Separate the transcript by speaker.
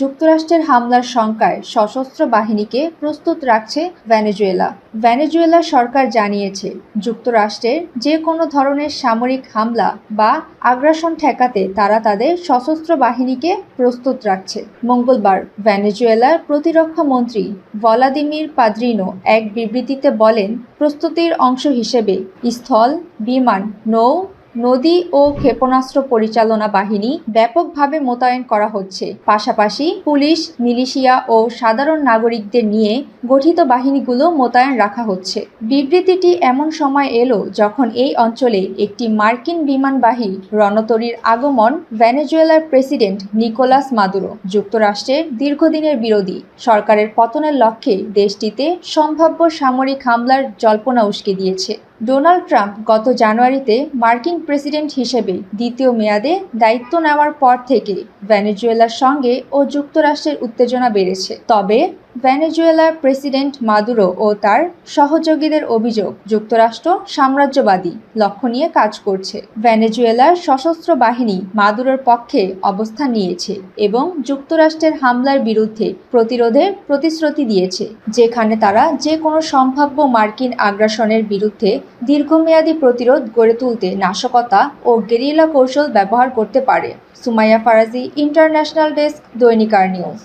Speaker 1: যুক্তরাষ্ট্রের হামলার শঙ্কায় সশস্ত্র বাহিনীকে প্রস্তুত রাখছে ভেনেজুয়েলা। ভেনেজুয়েলা সরকার জানিয়েছে, যুক্তরাষ্ট্রের যে কোনো ধরনের সামরিক হামলা বা আগ্রাসন ঠেকাতে তারা তাদের সশস্ত্র বাহিনীকে প্রস্তুত রাখছে। মঙ্গলবার ভেনেজুয়েলার প্রতিরক্ষা মন্ত্রী ভলাদিমির পাদ্রিনো এক বিবৃতিতে বলেন, প্রস্তুতির অংশ হিসেবে স্থল, বিমান, নৌ নদী ও ক্ষেপণাস্ত্র পরিচালনা বাহিনী ব্যাপকভাবে মোতায়েন করা হচ্ছে। পাশাপাশি পুলিশ, মিলিশিয়া ও সাধারণ নাগরিকদের নিয়ে গঠিত বাহিনীগুলো মোতায়েন রাখা হচ্ছে। বিবৃতিটি এমন সময় এলো যখন এই অঞ্চলে একটি মার্কিন বিমানবাহী রণতরীর আগমন ভেনেজুয়েলার প্রেসিডেন্ট নিকোলাস মাদুরো, যুক্তরাষ্ট্রের দীর্ঘদিনের বিরোধী, সরকারের পতনের লক্ষ্যে দেশটিতে সম্ভাব্য সামরিক হামলার জল্পনা উস্কে দিয়েছে। ডোনাল্ড ট্রাম্প গত জানুয়ারিতে মার্কিন প্রেসিডেন্ট হিসেবে দ্বিতীয় মেয়াদে দায়িত্ব নেওয়ার পর থেকে ভেনেজুয়েলার সঙ্গে ও যুক্তরাষ্ট্রের উত্তেজনা বেড়েছে। তবে ভেনেজুয়েলার প্রেসিডেন্ট মাদুরো ও তার সহযোগীদের অভিযোগ, যুক্তরাষ্ট্র সাম্রাজ্যবাদী লক্ষ্য নিয়ে কাজ করছে। ভেনেজুয়েলার সশস্ত্র বাহিনী মাদুরোর পক্ষে অবস্থান নিয়েছে এবং যুক্তরাষ্ট্রের হামলার বিরুদ্ধে প্রতিরোধের প্রতিশ্রুতি দিয়েছে, যেখানে তারা যে কোনো সম্ভাব্য মার্কিন আগ্রাসনের বিরুদ্ধে দীর্ঘমেয়াদী প্রতিরোধ গড়ে তুলতে নাশকতা ও গেরিলা কৌশল ব্যবহার করতে পারে। সুমাইয়া ফারাজি ইন্টারন্যাশনাল ডেস্ক দৈনিকার নিউজ।